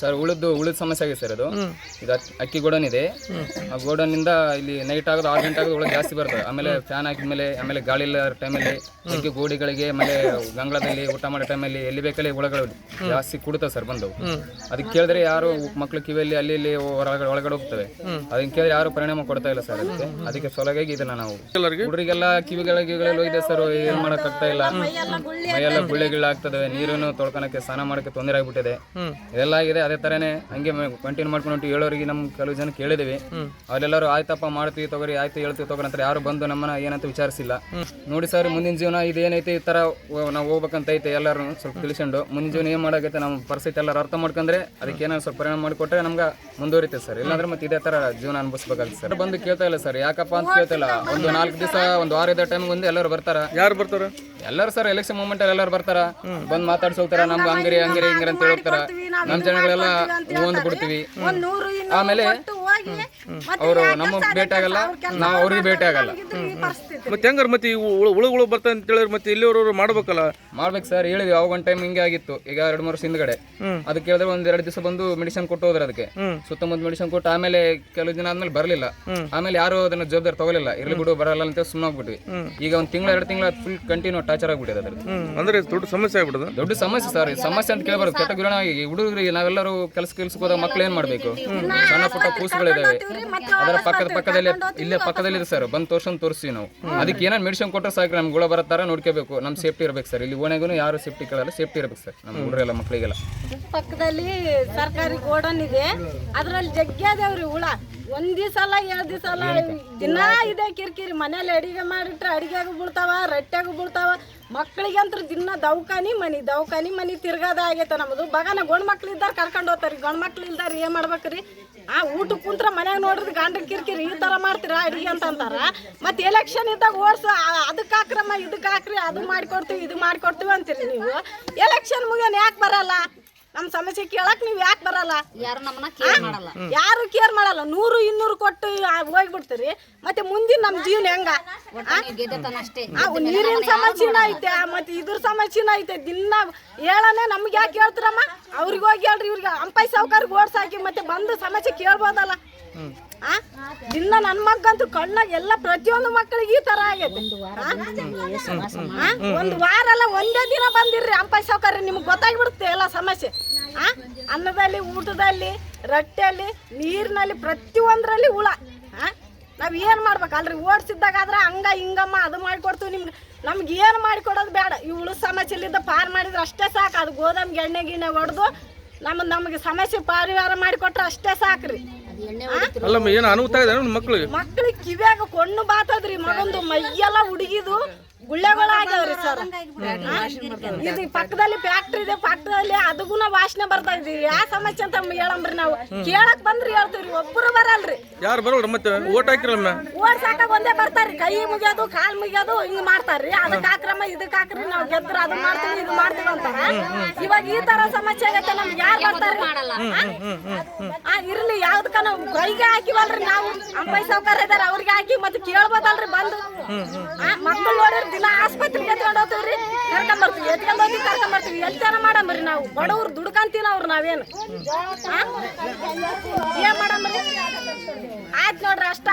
Sir ಉಳಿದು ಉಳಿದ ಸಮಸ್ಯೆ ಆಗಿದೆ ಸರ್ ಅದು. ಇದು ಅಕ್ಕಿ- ಅಕ್ಕಿ ಗೋಡನ್ ಇದೆ. ಆ ಗೋಡನ್ ಇಂದ ಇಲ್ಲಿ ನೈಟ್ ಆಗೋದು ಆರು ಗಂಟೆ ಆಗೋದು ಒಳಗೆ ಜಾಸ್ತಿ ಬರ್ತದೆ. ಆಮೇಲೆ ಫ್ಯಾನ್ ಹಾಕಿದ್ಮೇಲೆ ಆಮೇಲೆ ಗಾಳಿ ಇಲ್ಲ ಟೈಮಲ್ಲಿ ಅಕ್ಕಿ ಗೋಡಿಗಳಿಗೆ ಆಮೇಲೆ ಗಂಗಳದಲ್ಲಿ ಊಟ ಮಾಡೋ ಟೈಮಲ್ಲಿ ಎಲ್ಲಿ ಬೇಕಲ್ಲಿ ಹುಳಗಳು ಜಾಸ್ತಿ ಕುಡ್ತಾವೆ ಸರ್ ಬಂದು. ಅದಕ್ಕೆ ಕೇಳಿದ್ರೆ ಯಾರು ಮಕ್ಳು ಕಿವಿಯಲ್ಲಿ ಅಲ್ಲಿ ಇಲ್ಲಿ ಹೊರಗಡೆ ಒಳಗಡೆ ಹೋಗ್ತವೆ. ಅದನ್ನ ಕೇಳಿದ್ರೆ ಯಾರು ಪರಿಣಾಮ ಕೊಡ್ತಾ ಇಲ್ಲ ಸರ್ ಅದಕ್ಕೆ. ಅದಕ್ಕೆ ಸೊಲಗಾಗಿ ಇದನ್ನ ನಾವು ಹುಡುಗರಿಗೆಲ್ಲ ಕಿವಿಗಳ ಕಿವಿಗಳಲ್ಲಿ ಹೋಗಿದೆ ಸರ್ ಏನ್ ಮಾಡಕ್ ಆಗ್ತಾ ಇಲ್ಲ. ಮೈಯೆಲ್ಲ ಗುಳ್ಳೆ ಗಿಳ್ಳ ಆಗ್ತದೆ ನೀರನ್ನು ತೊಳ್ಕೊಳಕ್ಕೆ ಸ್ನಾನ ಮಾಡಕ್ಕೆ ತೊಂದರೆ ಆಗ್ಬಿಟ್ಟಿದೆ. ಇದೆಲ್ಲ ಆಗಿದೆ. ಅದೇ ತರನೇ ಹಂಗೆ ಕಂಟಿನ್ಯೂ ಮಾಡ್ಕೊಂಡು ಹೊಂಟು ಹೇಳೋರಿಗೆ ನಮ್ ಕೆಲವು ಜನ ಕೇಳಿದಿವಿ. ಅವರೆಲ್ಲರೂ ಆಯ್ತಪ್ಪ ಮಾಡ್ತೀವಿ ತಗೋರಿ ಆಯ್ತು ಹೇಳ್ತೀವಿ ತಗೋರಿ ಅಂತ ಯಾರು ಬಂದು ನಮ್ಮನ್ನ ಏನಂತ ವಿಚಾರಿಸಿಲ್ಲ. ನೋಡಿ ಸರ್ ಮುಂದಿನ ಜೀವನ ಇದೇನೈತೆ ಈ ತರ ನಾವು ಹೋಗ್ಬೇಕಂತ ಐತೆ ಎಲ್ಲರೂ ಸ್ವಲ್ಪ ತಿಳಿಸ್ಕೊಂಡು. ಮುಂದಿನ ಜೀವನ ಏನ್ ಮಾಡಾಗೈತೆ ನಮ್ಮ ಪರಿಸ್ಥಿತಿ ಎಲ್ಲರೂ ಅರ್ಥ ಮಾಡ್ಕೊಂಡ್ರೆ ಅದಕ್ಕೆ ಏನಾದ್ರು ಸ್ವಲ್ಪ ಪರಿಣಾಮ ಮಾಡಿಕೊಟ್ರೆ ನಮ್ಗೆ ಮುಂದುವರಿತೆ ಸರ್. ಇಲ್ಲಾಂದ್ರೆ ಮತ್ತೆ ಇದೇ ತರ ಜೀವನ ಅನುಭವಿಸ್ಬೇಕಾಗುತ್ತೆ ಸರ್. ಬಂದು ಕೇಳ್ತಾ ಇಲ್ಲ ಸರ್. ಯಾಕಪ್ಪ ಅಂತ ಕೇಳ್ತಾ ಇಲ್ಲ. ಒಂದು ನಾಲ್ಕು ದಿವಸ ಒಂದು ವಾರ ಇದ್ದ ಟೈಮ್ ಒಂದು ಎಲ್ಲರೂ ಬರ್ತಾರ. ಯಾರು ಬರ್ತಾರ? ಎಲ್ಲರೂ ಸರ್ ಎಲೆಕ್ಷನ್ ಮೂಮೆಂಟ್ ಅಲ್ಲಿ ಎಲ್ಲರೂ ಬರ್ತಾರ. ಬಂದ್ ಮಾತಾಡ್ಸಿ ಹೋಗ್ತಾರ ನಮ್ಗೆ ಹಂಗರಿ ಹಂಗರಿ ಹಿಂಗರಿ ಅಂತ ಹೇಳ್ತಾರ. ನಮ್ ಜನಗಳೆಲ್ಲ ಒಂದ್ ಕೊಡ್ತೀವಿ. ಒಂದ್ ನೂರು ಆಮೇಲೆ ಅವರು ನಮಗ್ ಭೇಟಿ ಆಗಲ್ಲ ನಾವು ಅವ್ರಿಗೆ ಭೇಟಿ ಆಗಲ್ಲ ಮತ್ತೆ ಹೆಂಗಾರ ಮತ್ತೆ ಉಳು ಉಳು ಹುಳುಗಳು ಅಂತ ಹೇಳಿದ್ರೆ ಮತ್ತೆ ಇಲ್ಲಿಯವರು ಮಾಡ್ಬೇಕಲ್ಲ? ಮಾಡ್ಬೇಕು ಸರ್ ಹೇಳಿದ್ವಿ. ಅವಾಗ ಒಂದು ಟೈಮ್ ಹಿಂಗೆ ಆಗಿತ್ತು. ಈಗ ಎರಡು ಮೂರು ವರ್ಷ ಹಿಂದ್ಗಡೆ. ಅದಕ್ಕೆ ಹೇಳಿದ್ರೆ ಒಂದ್ ಎರಡು ದಿವಸ ಬಂದು ಮೆಡಿಸಿನ್ ಕೊಟ್ಟು ಹೋದ್ರೆ ಅದಕ್ಕೆ. ಸುತ್ತಮುತ್ತ ಮೆಡಿಸಿನ್ ಕೊಟ್ಟು ಆಮೇಲೆ ಕೆಲವು ದಿನ ಆದ್ಮೇಲೆ ಬರಲಿಲ್ಲ. ಆಮೇಲೆ ಯಾರು ಅದನ್ನ ಜವಾಬ್ದಾರಿ ತಗೊಲಿಲ್ಲ ಇರ್ಲಿ ಬಿಡು ಬರಲ್ಲ ಅಂತ ಸುಮ್ಮನೆ ಹೋಗ್ಬಿಟ್ವಿ. ಈಗ ಒಂದ್ ತಿಂಗಳ ಎರಡು ತಿಂಗಳ ಫುಲ್ ಕಂಟಿನ್ಯೂ ಟಾರ್ಚರ್ ಆಗ್ಬಿಟ್ಟಿದೆ ಅದ್ರದ್ದು. ಹ್ಮ್. ಅಂದ್ರೆ ದೊಡ್ಡ ಸಮಸ್ಯೆ ಆಗ್ಬಿಡೋದು? ದೊಡ್ಡ ಸಮಸ್ಯೆ ಸರ್ ಸಮಸ್ಯೆ ಅಂತ ಕೇಳಬಾರ್ದು. ಕೆಟ್ಟ ಗುಣ ಹುಡುಗರಿಗೆ ನಾವೆಲ್ಲರೂ ಕೆಲಸ ಕೆಲ್ಸಕ್ಕೆ ಹೋದಾಗ ಮಕ್ಳು ಏನ್ ಮಾಡ್ಬೇಕು? ಸಣ್ಣ ಪುಟ್ಟ ಕೂಸುಗಳಿದಾವೆ ಅದರ ಪಕ್ಕದ ಪಕ್ಕದಲ್ಲಿ ಇಲ್ಲೇ ಪಕ್ಕದಲ್ಲಿ ಇದೆ ಸರ್ ಬಂದು ತೋರ್ಸೊಂಡ್ ತೋರಿಸಿ ನಾವು. ಅದಕ್ಕೆ ಏನಾರು ಮೆಡಿಸಿನ್ ಕೊಟ್ಟರೆ ಸಾಕು ನಮ್ಗೆ ಗುಳ ಬರತ್ತಾರ ನೋಡ್ಕೋಬೇಕು ನಮ್ ಸೇಫ್ಟಿ ಇರ್ಬೇಕು ಸರ್. ಇಲ್ಲಿ ಓಣೆಗೂ ಯಾರು ಸೇಫ್ಟಿ ಕೇಳಲ್ಲ ಸೇಫ್ಟಿ ಇರ್ಬೇಕು ಸರ್ ನಮ್ಮ ಹುಡುಗರೆಲ್ಲ ಮಕ್ಕಳಿಗೆಲ್ಲ ಪಕ್ಕದಲ್ಲಿ ಸರ್ಕಾರಿ ಗೋಡನ್ ಇದೆ. ಅದ್ರಲ್ಲಿ ಅದಾವ್ರಿ ಹುಳ. ಒಂದ್ ದಿವಸ ಅಲ್ಲ ಎರಡ್ ದಿವಸ ಅಲ್ಲ ದಿನ ಇದೆ ಕಿರಿಕಿರಿ. ಮನೇಲಿ ಅಡಿಗೆ ಮಾಡಿಟ್ರೆ ಅಡಿಗೆಗೂ ಬೀಳ್ತಾವ ರೊಟ್ಟ್ಯಾಗೂ ಬೀಳ್ತಾವ. ಅಂತ ದಿನ ದವಾಖಾನಿ ಮನಿ ದವಾಖಾನಿ ಮನಿ ತಿರ್ಗಾದ ಆಗೈತೆ ನಮ್ಮದು ಬಗನ ಗಂಡ್ ಮಕ್ಳು ಇದ್ದಾರ ಕರ್ಕೊಂಡು ಹೋಗ್ತಾರಿ. ಗಂಡ್ ಮಕ್ಳು ಇಲ್ದಾರ ಏನ್ ಮಾಡ್ಬೇಕ್ರಿ? ಆ ಊಟ ಕುಂತ್ರ ಮನ್ಯಾಗ ನೋಡ್ರಿ ಗಂಡ ಕಿರಿಕಿರಿ ಈ ತರ ಮಾಡ್ತೀರಾ ಅಡಿಗೆ ಅಂತ ಅಂತಾರ. ಮತ್ತೆ ಎಲೆಕ್ಷನ್ ಇದ್ದಾಗ ಓಡ್ಸು ಅದಕ್ಕೆ ಹಾಕ್ರಮ್ಮ ಇದಕ್ಕೆ ಹಾಕ್ರಿ ಅದು ಮಾಡ್ಕೊಡ್ತೀವಿ ಇದು ಮಾಡ್ಕೊಡ್ತೀವಿ ಅಂತೀರಿ ನೀವು. ಎಲೆಕ್ಷನ್ ಮುಗಿಯೋನ್ ಯಾಕೆ ಬರಲ್ಲ? ನಮ್ಮ ಸಮಸ್ಯೆ ಕೇಳಕ್ ನೀವು ಯಾಕೆ ಬರಲ್ಲ? ಯಾರು ನಮ್ಮನ್ನ ಕೇರ್ ಮಾಡಲ್ಲ. ಯಾರು ಕೇರ್ ಮಾಡಲ್ಲ. ನೂರು ಇನ್ನೂರು ಕೊಟ್ಟು ಹೋಗ್ಬಿಡ್ತೀರಿ. ಮತ್ತೆ ಮುಂದಿನ ನಮ್ಮ ಜೀವನ ಹೆಂಗ? ನೀರಿನ ಸಮಸ್ಯೆನ ಐತೆ. ಮತ್ತೆ ಇದ್ರ ಸಮಸ್ಯೆನ ಐತೆ. ದಿನ ಹೇಳನೆ ನಮ್ಗೆ ಯಾಕೆ ಹೇಳ್ತೀರಮ್ಮ? ಅವ್ರಿಗೆ ಹೋಗಿ ಹೇಳ್ರಿ ಇವ್ರಿಗೆ ಅಂಪೈ ಸಾವುಕಾರ್ಗೆ ಓಡ್ಸಾಕಿ ಮತ್ತೆ ಬಂದು ಸಮಸ್ಯೆ ಕೇಳ್ಬೋದಲ್ಲ. ಆ? ದಿನ ನನ್ನ ಮಗಂತೂ ಕಣ್ಣಾಗ ಎಲ್ಲ ಪ್ರತಿಯೊಂದು ಮಕ್ಕಳಿಗೆ ಈ ತರ ಆಗೈತೆ? ಒಂದ್ ವಾರ ಅಲ್ಲ ಒಂದೇ ದಿನ ಬಂದಿರ್ರಿ. ಅಂಪೈ ಸಾವುಕಾರ ನಿಮ್ಗೆ ಗೊತ್ತಾಗ್ಬಿಡುತ್ತೆ ಎಲ್ಲ ಸಮಸ್ಯೆ. ಅನ್ನದಲ್ಲಿ ಊಟದಲ್ಲಿ ರೊಟ್ಟಿಯಲ್ಲಿ ನೀರಿನಲ್ಲಿ ಪ್ರತಿಯೊಂದರಲ್ಲಿ ಹುಳ. ನಾವು ನಾವ್ ಏನ್ ಮಾಡ್ಬೇಕಲ್ರಿ ಓಡಿಸಿದ್ದಾಗಾದ್ರೆ ಹಂಗ ಹಿಂಗಮ್ಮ ಅದು ಮಾಡಿಕೊಡ್ತೀವಿ ನಿಮ್ಗೆ. ನಮ್ಗೆ ಏನು ಮಾಡಿಕೊಡೋದು ಬೇಡ. ಈ ಹುಳು ಸಮಸ್ಯೆಲಿದ್ದ ಪಾರು ಮಾಡಿದ್ರೆ ಅಷ್ಟೇ ಸಾಕು. ಅದು ಗೋದಾಮಿಗೆ ಎಣ್ಣೆ ಗಿಣ್ಣೆ ಹೊಡೆದು ನಮ್ಮ ನಮಗೆ ಸಮಸ್ಯೆ ಪರಿಹಾರ ಮಾಡಿಕೊಟ್ರೆ ಅಷ್ಟೇ ಸಾಕ್ರಿ. ಮಕ್ಳಿಗೆ? ಕಿವ್ಯಾಗ ಕೊಂಡು ಬಾತದ್ರಿ ಮಗಂದು ಮೈಯೆಲ್ಲ ಹುಡುಗಿದು. ಗುಳ್ಳೆಗಳ ಆಗ್ಯಾವ್ರಿ ಸರ್. ಇದು ಪಕ್ಕದಲ್ಲಿ ಫ್ಯಾಕ್ಟ್ರಿ ಇದೆ ಪಕ್ಕದಲ್ಲಿ ಅದಕ್ಕೂ ವಾಸನೆ ಬರ್ತಾ ಇದೀವಿ ಯಾ ಸಮಸ್ಯೆ ಅಂತ ಹೇಳಂಬ್ರಿ ನಾವು. ಕೇಳಕ್ ಬಂದ್ರಿ ಹೇಳ್ತೀವ್ರಿ ಒಬ್ಬರು ಬರಲ್ರಿ. ಯಾರು ಬರಲ್ರಿ ಮತ್ತೆ? ಓಟ್ ಹಾಕಿರಲ್ಲ ಓಡ್ಸಾಕ ಒಂದೇ ಬರ್ತಾರ್ರಿ. ಕೈ ಮುಗಿಯೋದು ಕಾಲ್ ಮುಗಿಯೋದು ಹಿಂಗ್ ಮಾಡ್ತಾರ್ರಿ. ಅದಕ್ಕೆ ಹಾಕ್ರಮ್ಮ ಇದಕ್ಕೆ ಹಾಕ್ರಿ ನಾವು ಗೆದ್ರ ಅದು ಮಾಡ್ತೀವಿ ಇದು ಮಾಡ್ತೀವಿ ಅಂತ. ಇವಾಗ ಈ ತರ ಸಮಸ್ಯೆ ಆಗೈತೆ ನಮ್ಗೆ ಯಾರು ಬರ್ತಾರ್ರಿ? ಆ ಇರ್ಲಿ ಯಾವ್ದಕ್ಕ ನಾವು ಕೈಗೆ ಹಾಕಿವಲ್ರಿ ನಾವು. ಅಂಬೈ ಸಾವ್ಕಾರ ಇದ್ದಾರೆ ಅವ್ರಿಗೆ ಹಾಕಿ ಮತ್ತೆ ಕೇಳ್ಬೋದಲ್ರಿ ಬಂದು. ಆ ಮಕ್ಕಳು ನೋಡಿರಿ ದಿನ ಆಸ್ಪತ್ರೆ ಎತ್ಕೊಂಡು ಕರ್ಕೊಂಡ್ ಬರ್ತೀವಿ, ಎತ್ಕೊಂಡ್ ಹೋಗಿ ಕರ್ಕೊಂಡ್ ಬರ್ತೀವಿ. ಎಲ್ಲಿ ಜನ ಮಾಡಂಬ್ರಿ ನಾವು? ಬಡವ್ರು ದುಡ್ಕಂತೀವಿ ಅವ್ರು ನಾವೇನು? ಏನ್ ಮಾಡಂಬ್ರಿ ಆಯ್ತು ನೋಡ್ರಿ, ಅಷ್ಟ